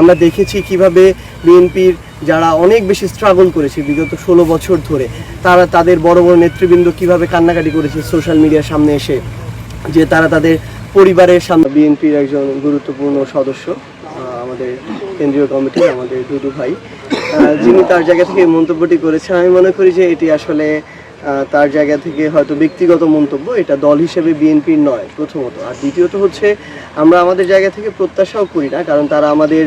আমরা দেখেছি কীভাবে বিএনপির যারা অনেক বেশি স্ট্রাগল করেছে বিগত ষোলো বছর ধরে, তারা তাদের বড় বড় নেতৃবৃন্দ কীভাবে কান্নাকাটি করেছে সোশ্যাল মিডিয়ার সামনে এসে, যে তারা তাদের পরিবারের সামনে বিএনপির একজন গুরুত্বপূর্ণ সদস্য আমাদের কেন্দ্রীয় কমিটি আমাদের দুদু ভাই যিনি তার জায়গা থেকে মন্তব্যটি করেছেন। আমি মনে করি যে এটি আসলে তার জায়গা থেকে হয়তো ব্যক্তিগত মন্তব্য এটা দল হিসেবে বিএনপির নয় প্রথমত। আর দ্বিতীয়ত হচ্ছে আমরা আমাদের জায়গা থেকে প্রত্যাশাও করি না কারণ তারা আমাদের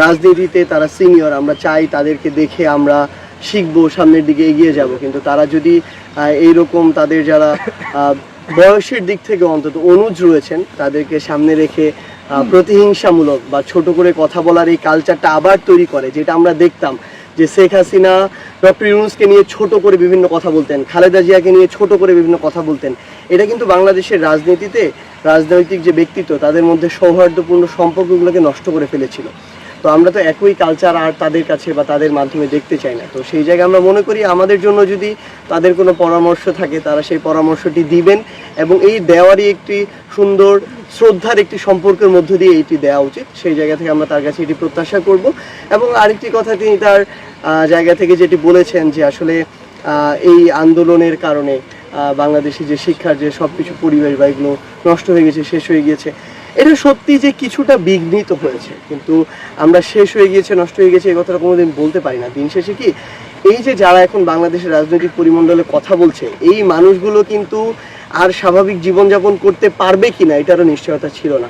রাজনীতিতে তারা সিনিয়র আমরা চাই তাদেরকে দেখে আমরা শিখব সামনের দিকে এগিয়ে যাব। কিন্তু তারা যদি এইরকম তাদের যারা বয়সের দিক থেকে অন্তত অনুজ রয়েছেন তাদেরকে সামনে রেখে প্রতিহিংসামূলক বা ছোট করে কথা বলার এই কালচারটা আবার তৈরি করে যেটা আমরা দেখতাম যে শেখ হাসিনা, ডক্টর ইউনুসকে নিয়ে ছোট করে বিভিন্ন কথা বলতেন, খালেদা জিয়াকে নিয়ে ছোট করে বিভিন্ন কথা বলতেন। এটা কিন্তু বাংলাদেশের রাজনীতিতে রাজনৈতিক যে ব্যক্তিত্ব, তাদের মধ্যে সৌহার্দ্যপূর্ণ সম্পর্কগুলোকে নষ্ট করে ফেলেছিল। তো আমরা তো একই কালচার আর তাদের কাছে বা তাদের মাধ্যমে দেখতে চাই না। তো সেই জায়গায় আমরা মনে করি আমাদের জন্য যদি তাদের কোনো পরামর্শ থাকে, তারা সেই পরামর্শটি দিবেন এবং এই দেওয়ারই একটি সুন্দর, শ্রদ্ধার একটি সম্পর্কের মধ্য দিয়ে এইটি দেওয়া উচিত। সেই জায়গা থেকে আমরা তার কাছে এটি প্রত্যাশা করব। এবং আরেকটি কথা তিনি তার জায়গা থেকে যেটি বলেছেন যে আসলে এই আন্দোলনের কারণে বাংলাদেশে যে শিক্ষার যে সব কিছু পরিবেশ বা এগুলো নষ্ট হয়ে গেছে, শেষ হয়ে গিয়েছে এটা সত্যি যে কিছুটা বিঘ্নিত হয়েছে, কিন্তু আমরা শেষ হয়ে গিয়েছে, নষ্ট হয়ে গেছে এই কথাটা কোনোদিন বলতে পারি না। দিন শেষে কি এই যে যারা এখন বাংলাদেশের রাজনৈতিক পরিমণ্ডলে কথা বলছে, এই মানুষগুলো কিন্তু আর স্বাভাবিক জীবনযাপন করতে পারবে কিনা এটারও নিশ্চয়তা ছিল না।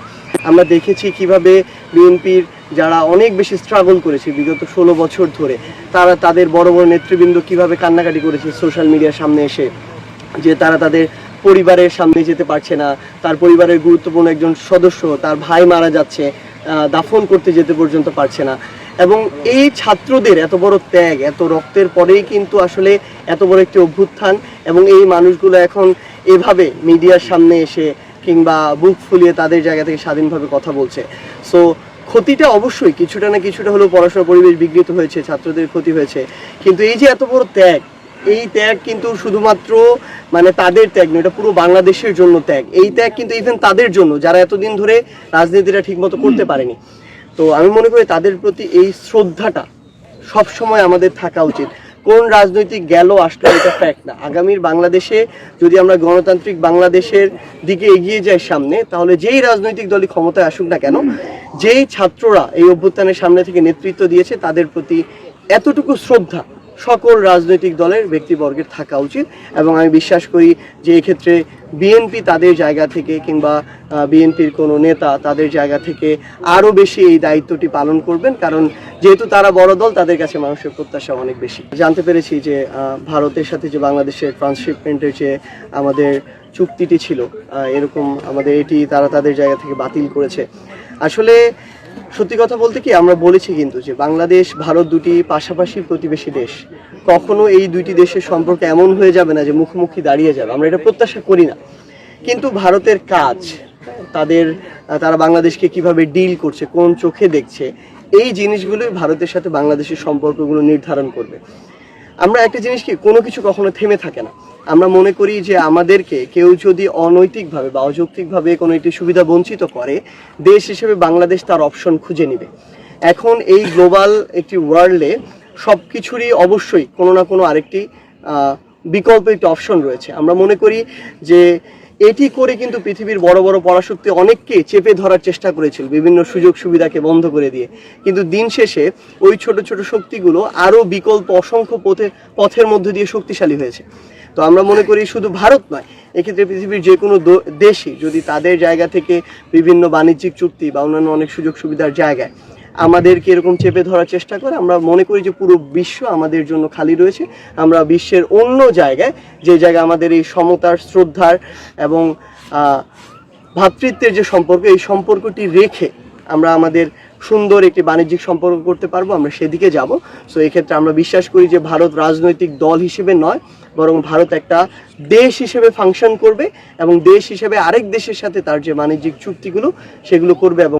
আমরা দেখেছি কীভাবে বিএনপির যারা অনেক বেশি স্ট্রাগল করেছে বিগত ষোলো বছর ধরে, তারা তাদের বড় বড় নেতৃবৃন্দ কীভাবে কান্নাকাটি করেছে সোশ্যাল মিডিয়ার সামনে এসে, যে তারা তাদের পরিবারের সামনে যেতে পারছে না, তার পরিবারের গুরুত্বপূর্ণ একজন সদস্য, তার ভাই মারা যাচ্ছে দাফন করতে যেতে পর্যন্ত পারছে না। এবং এই ছাত্রদের এত বড় ত্যাগ, এত রক্তের পরেই কিন্তু আসলে এত বড় একটি অভ্যুত্থান এবং এই মানুষগুলো এখন এভাবে মিডিয়ার সামনে এসে কিংবা বুক ফুলিয়ে তাদের জায়গা থেকে স্বাধীনভাবে কথা বলছে। সো ক্ষতিটা অবশ্যই কিছুটা না কিছুটা হলেও পড়াশোনার পরিবেশ বিঘ্নিত হয়েছে, ছাত্রদের ক্ষতি হয়েছে। কিন্তু এই যে এত বড় ত্যাগ এই ত্যাগ কিন্তু শুধুমাত্র মানে তাদের ত্যাগ নয় এটা পুরো বাংলাদেশের জন্য ত্যাগ এই ত্যাগ কিন্তু ইভেন তাদের জন্য যারা এতদিন ধরে রাজনীতিটা ঠিকমতো করতে পারেনি। তো আমি মনে করি তাদের প্রতি এই শ্রদ্ধাটা সব সময় আমাদের থাকা উচিত। কোন রাজনৈতিক গেল আসলো এটা ফ্যাক্ট না। আগামীর বাংলাদেশে যদি আমরা গণতান্ত্রিক বাংলাদেশের দিকে এগিয়ে যাই সামনে তাহলে যেই রাজনৈতিক দলই ক্ষমতায় আসুক না কেন যেই ছাত্ররা এই অভ্যুত্থানের সামনে থেকে নেতৃত্ব দিয়েছে তাদের প্রতি এতটুকু শ্রদ্ধা সকল রাজনৈতিক দলের ব্যক্তিবর্গের থাকা উচিত এবং আমি বিশ্বাস করি যে এক্ষেত্রে বিএনপি তাদের জায়গা থেকে কিংবা বিএনপির কোনো নেতা তাদের জায়গা থেকে আরও বেশি এই দায়িত্বটি পালন করবেন। কারণ যেহেতু তারা বড় দল, তাদের কাছে মানুষের প্রত্যাশা অনেক বেশি। জানতে পেরেছি যে ভারতের সাথে যে বাংলাদেশের ট্রান্সশিপমেন্টের যে আমাদের চুক্তিটি ছিল এরকম আমাদের এটি তারা তাদের জায়গা থেকে বাতিল করেছে। আসলে সত্যি কথা বলতে কি, আমরা বলেছি কিন্তু যে বাংলাদেশ, ভারত দুটি পাশাপাশি প্রতিবেশী দেশ। কখনো এই দুইটি দেশের সম্পর্ক এমন হয়ে যাবে না যে মুখোমুখি দাঁড়িয়ে যাবে। আমরা এটা প্রত্যাশা করি না। কিন্তু ভারতের কাজ, তাদের, তারা বাংলাদেশকে কীভাবে ডিল করছে, কোন চোখে দেখছে, এই জিনিসগুলোই ভারতের সাথে বাংলাদেশের সম্পর্কগুলো নির্ধারণ করবে। আমরা একটা জিনিস কি, কোনো কিছু কখনো থেমে থাকে না। আমরা মনে করি যে আমাদেরকে কেউ যদি অনৈতিকভাবে বা অযৌক্তিকভাবে কোনো একটি সুবিধা বঞ্চিত করে, দেশ হিসেবে বাংলাদেশ তার অপশন খুঁজে নেবে। এখন এই গ্লোবাল একটি ওয়ার্ল্ডে সব কিছুরই অবশ্যই কোনো না কোনো আরেকটি বিকল্প একটি অপশন রয়েছে। আমরা মনে করি যে এটি করে কিন্তু পৃথিবীর বড় বড় পরাশক্তি অনেককে চেপে ধরার চেষ্টা করেছিল বিভিন্ন সুযোগ সুবিধাকে বন্ধ করে দিয়ে। কিন্তু দিন শেষে ওই ছোট ছোট শক্তিগুলো আরও বিকল্প, অসংখ্য পথে, পথের মধ্য দিয়ে শক্তিশালী হয়েছে। তো আমরা মনে করি শুধু ভারত নয় এক্ষেত্রে পৃথিবীর যে কোনো দেশই যদি তাদের জায়গা থেকে বিভিন্ন বাণিজ্যিক চুক্তি বা অন্যান্য অনেক সুযোগ সুবিধার জায়গায় আমাদেরকে এরকম চেপে ধরার চেষ্টা করে আমরা মনে করি যে পুরো বিশ্ব আমাদের জন্য খালি রয়েছে। আমরা বিশ্বের অন্য জায়গায় যে জায়গায় আমাদের এই সমতার শ্রদ্ধার এবং আহ, ভ্রাতৃত্বের যে সম্পর্ক এই সম্পর্কটি রেখে আমরা আমাদের সুন্দর একটি বাণিজ্যিক সম্পর্ক করতে পারব আমরা সেদিকে যাব। সো এক্ষেত্রে আমরা বিশ্বাস করি যে ভারত রাজনৈতিক দল হিসেবে নয় বরং ভারত একটা দেশ হিসেবে ফাংশন করবে এবং দেশ হিসেবে আরেক দেশের সাথে তার যে বাণিজ্যিক চুক্তিগুলো, সেগুলো করবে এবং